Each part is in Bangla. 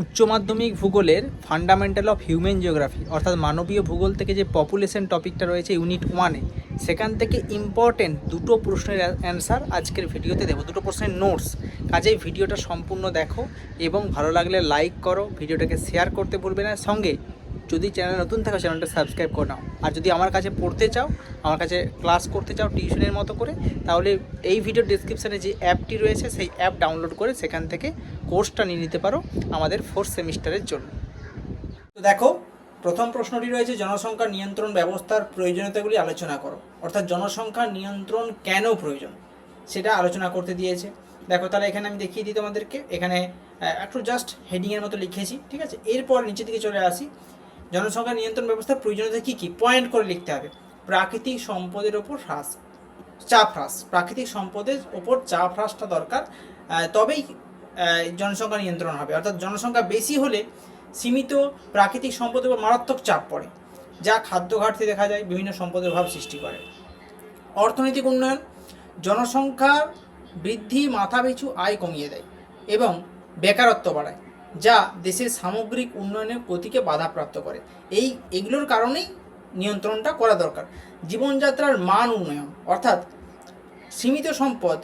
উচ্চ মাধ্যমিক ভূগোলের ফান্ডামেন্টাল অফ হিউম্যান জিওগ্রাফি অর্থাৎ মানবীয় ভূগোল থেকে যে পপুলেশন টপিকটা রয়েছে ইউনিট ওয়ানে সেখান থেকে ইম্পর্টেন্ট দুটো প্রশ্নের অ্যান্সার আজকের ভিডিওতে দেবো। দুটো প্রশ্নের নোটস কাজেই ভিডিওটা সম্পূর্ণ দেখো এবং ভালো লাগলে লাইক করো, ভিডিওটাকে শেয়ার করতে ভুলবে না। সঙ্গে যদি চ্যানেল নতুন থাকো চ্যানেলটা সাবস্ক্রাইব করে নাও। আর যদি আমার কাছে পড়তে চাও, আমার কাছে ক্লাস করতে চাও টিউশনের মতো করে, তাহলে এই ভিডিও ডিসক্রিপশানে যে অ্যাপটি রয়েছে, সেই অ্যাপ ডাউনলোড করে সেখান থেকে কোর্সটা নিয়ে নিতে পারো আমাদের ফোর্থ সেমিস্টারের জন্য। তো দেখো, প্রথম প্রশ্নটি রয়েছে, জনসংখ্যা নিয়ন্ত্রণ ব্যবস্থার প্রয়োজনীয়তাগুলি আলোচনা করো। অর্থাৎ জনসংখ্যা নিয়ন্ত্রণ কেন প্রয়োজন? সেটা আলোচনা করতে দিয়েছে। দেখো, তাহলে এখানে আমি দেখিয়ে দিই তোমাদেরকে। এখানে একটু জাস্ট হেডিংয়ের মতো লিখেছি, ঠিক আছে? এরপর নিচের দিকে চলে আসি। জনসংখ্যা নিয়ন্ত্রণ ব্যবস্থার প্রয়োজনীয়তা কী কী? পয়েন্ট করে লিখতে হবে। প্রাকৃতিক সম্পদের ওপর হ্রাস, চাপ হ্রাস। প্রাকৃতিক সম্পদের ওপর চাপ হ্রাসটা দরকার। তবেই জনসংখ্যা নিয়ন্ত্রণ হবে। অর্থাৎ জনসংখ্যা বেশি হলে সীমিত প্রাকৃতিক সম্পদের উপর মারাত্মক চাপ পড়ে, যা খাদ্য ঘাটতি দেখা যায়, বিভিন্ন সম্পদের অভাব সৃষ্টি করে। অর্থনৈতিক উন্নয়ন জনসংখ্যার বৃদ্ধি মাথাপিছু আয় কমিয়ে দেয় এবং বেকারত্ব বাড়ায়। যা দেশের সামগ্রিক উন্নয়নের গতিকে বাধাপ্রাপ্ত করে। এই, এগুলোর কারণেই নিয়ন্ত্রণটা করা দরকার। জীবনযাত্রার মান উন্নয়ন, অর্থাৎ সীমিত সম্পদ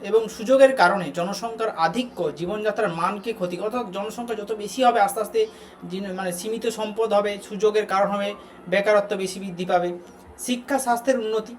এবং সুযোগের কারণে জনসংখ্যার আধিক্য জীবনযাত্রার মানকে ক্ষতি অর্থাৎ জনসংখ্যা যত বেশি হবে, আস্তে আস্তে মানে সীমিত সম্পদ হবে, সুযোগের কারণ হবে, বেকারত্ব বেশি বৃদ্ধি পাবে, শিক্ষা স্বাস্থ্যের উন্নতি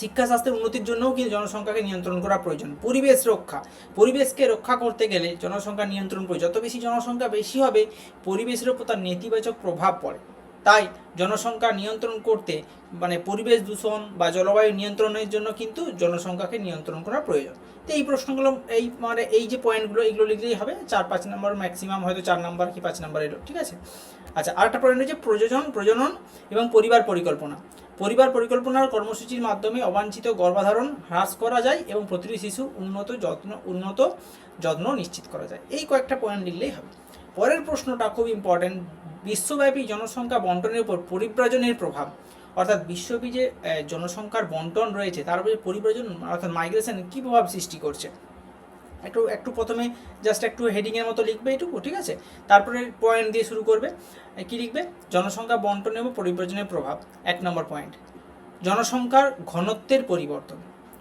শিক্ষা স্বাস্থ্যের উন্নতির জন্যও কিন্তু জনসংখ্যাকে নিয়ন্ত্রণ করা প্রয়োজন। পরিবেশ রক্ষা। পরিবেশকে রক্ষা করতে গেলে জনসংখ্যা নিয়ন্ত্রণ প্রয়োজন। যত বেশি জনসংখ্যা, বেশি হবে পরিবেশের উপর তার নেতিবাচক প্রভাব পড়ে। তাই জনসংখ্যা নিয়ন্ত্রণ করতে মানে পরিবেশ দূষণ বা জলবায়ু নিয়ন্ত্রণের জন্য কিন্তু জনসংখ্যাকে নিয়ন্ত্রণ করা প্রয়োজন। তো এই প্রশ্নগুলো, এই মানে এই যে পয়েন্টগুলো এইগুলো লিখলেই হবে। চার, পাঁচ নম্বর ম্যাক্সিমাম হয়তো চার নম্বর কি পাঁচ নম্বর এলো, ঠিক আছে? আচ্ছা আরেকটা পয়েন্ট হচ্ছে প্রযোজন, প্রজনন এবং পরিবার পরিকল্পনা। পরিবার পরিকল্পনার কর্মসূচির মাধ্যমে অবাঞ্ছিত গর্ভধারণ হ্রাস করা যায় এবং প্রতিটি শিশু উন্নত যত্ন উন্নত যত্ন নিশ্চিত করা যায়। এই কয়েকটা পয়েন্ট লিখলেই হবে। পরের প্রশ্নটা খুব ইম্পর্ট্যান্ট বিশ্বব্যাপী জনসংখ্যা বন্টনের উপর পরিব্রাজনের প্রভাব। অর্থাৎ বিশ্বব্যাপী যে জনসংখ্যার বন্টন রয়েছে, তার উপরে পরিব্রাজন, অর্থাৎ মাইগ্রেশন কী প্রভাব সৃষ্টি করছে? একটু একটু প্রথমে জাস্ট একটু হেডিংয়ের মতো লিখবে এটুকু, ঠিক আছে? তারপরে পয়েন্ট দিয়ে শুরু করবে। কী লিখবে? জনসংখ্যা বন্টন এবং পরিব্রজনের প্রভাব, এক নম্বর পয়েন্ট জনসংখ্যার ঘনত্বের পরিবর্তন।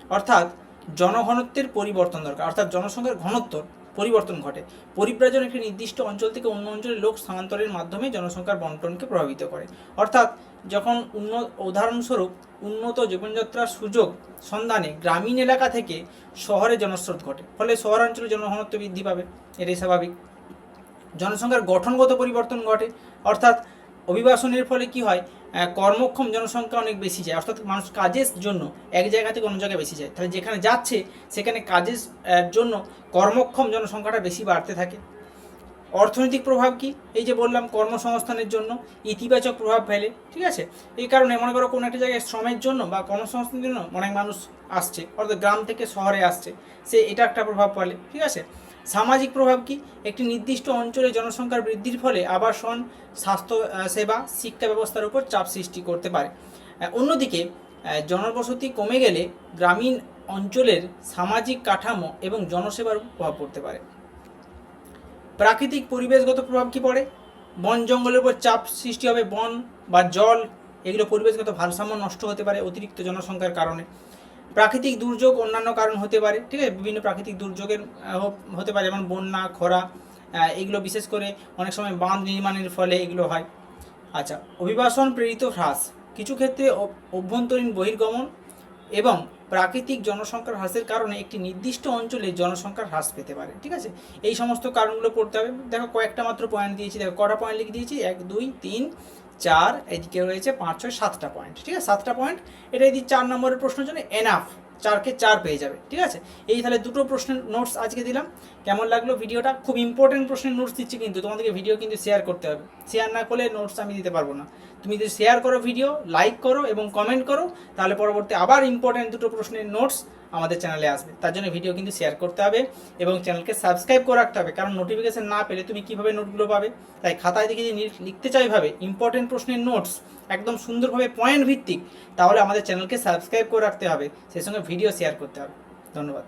অর্থাৎ, জনঘনত্বের পরিবর্তন দরকার। অর্থাৎ, জনসংখ্যার ঘনত্ব পরিবর্তন ঘটে। পরিব্রাজন একটি নির্দিষ্ট অঞ্চল থেকে অন্য অঞ্চলে লোক স্থানান্তরের মাধ্যমে জনসংখ্যার বন্টনকে প্রভাবিত করে। অর্থাৎ, যখন উন্নত উদাহরণস্বরূপ, উন্নত জীবনযাত্রার সুযোগ সন্ধানে গ্রামীণ এলাকা থেকে শহরে জনস্রোত ঘটে, ফলে শহরাঞ্চলে জনঘনত্ব বৃদ্ধি পাবে, এটাই স্বাভাবিক। জনসংখ্যার গঠনগত পরিবর্তন ঘটে, অর্থাৎ, অভিবাসনের ফলে কি হয়? কর্মক্ষম জনসংখ্যা অনেক বেশি যায়। অর্থাৎ মানুষ কাজের জন্য এক জায়গা থেকে অন্য জায়গায় বেশি যায়। তাহলে যেখানে যাচ্ছে, সেখানে কাজের জন্য কর্মক্ষম জনসংখ্যাটা বেশি বাড়তে থাকে। অর্থনৈতিক প্রভাব কি? এই যে বললাম, কর্মসংস্থানের জন্য ইতিবাচক প্রভাব ফেলে, ঠিক আছে? এই কারণে মনে করো কোনো একটা জায়গায় শ্রমের জন্য বা কর্মসংস্থানের জন্য অনেক মানুষ আসছে, অর্থাৎ গ্রাম থেকে শহরে আসছে, সে এটা একটা প্রভাব ফেলে, ঠিক আছে? সামাজিক প্রভাব কি? একটি নির্দিষ্ট অঞ্চলে জনসংখ্যার বৃদ্ধির ফলে আবাসন স্বাস্থ্য সেবা, শিক্ষা ব্যবস্থার উপর চাপ সৃষ্টি করতে পারে। অন্যদিকে জনবসতি কমে গেলে গ্রামীণ অঞ্চলের সামাজিক কাঠামো এবং জনসেবার প্রভাব পড়তে পারে। প্রাকৃতিক পরিবেশগত প্রভাব কি পড়ে? বন, জঙ্গলের উপর চাপ সৃষ্টি হবে, বন বা জল, এগুলো পরিবেশগত ভারসাম্য নষ্ট হতে পারে অতিরিক্ত জনসংখ্যার কারণে। প্রাকৃতিক দুর্যোগ অন্যান্য কারণ হতে পারে, ঠিক আছে? বিভিন্ন প্রাকৃতিক দুর্যোগের হতে পারে, যেমন বন্যা, খরা এগুলো বিশেষ করে অনেক সময় বাঁধ নির্মাণের ফলে এগুলো হয়। আচ্ছা অভিবাসন প্রেরিত হ্রাস, কিছু ক্ষেত্রে অভ্যন্তরীণ বহির্গমন এবং প্রাকৃতিক জনসংখ্যার হ্রাসের কারণে একটি নির্দিষ্ট অঞ্চলে জনসংখ্যার হ্রাস পেতে পারে, ঠিক আছে? এই সমস্ত কারণগুলো পড়তে হবে। দেখো, কয়েকটা মাত্র পয়েন্ট দিয়েছি। দেখো, কটা পয়েন্ট লিখে দিয়েছি? এক, দুই, তিন চার এদিকে রয়েছে পাঁচ, ছয়, সাতটা পয়েন্ট ঠিক আছে? সাতটা পয়েন্ট এটা যদি চার নম্বরের প্রশ্নের জন্য এনাফ চারকে চার পেয়ে যাবে, ঠিক আছে? এই তাহলে দুটো প্রশ্নের নোটস আজকে দিলাম। কেমন লাগল ভিডিওটা? খুব ইম্পর্টেন্ট প্রশ্নের নোটস দিচ্ছি কিন্তু, তোমাদেরকে ভিডিও কিন্তু শেয়ার করতে হবে। শেয়ার না করলে নোটস আমি দিতে পারব না। তুমি যদি শেয়ার করো ভিডিও লাইক করো এবং কমেন্ট করো, তাহলে পরবর্তী আবার ইম্পর্টেন্ট দুটো প্রশ্নের নোটস আমাদের চ্যানেলে আসবে। তার জন্য ভিডিও কিন্তু শেয়ার করতে হবে এবং চ্যানেলকে সাবস্ক্রাইব করে রাখতে হবে। কারণ নোটিফিকেশান না পেলে তুমি কীভাবে নোটগুলো পাবে? তাই খাতায় দেখে যদি লিখতে চাই ভাবে ইম্পর্টেন্ট প্রশ্নের নোটস একদম সুন্দরভাবে পয়েন্ট ভিত্তিক, তাহলে আমাদের চ্যানেলকে সাবস্ক্রাইব করে রাখতে হবে। সেই সঙ্গে ভিডিও শেয়ার করতে হবে। ধন্যবাদ।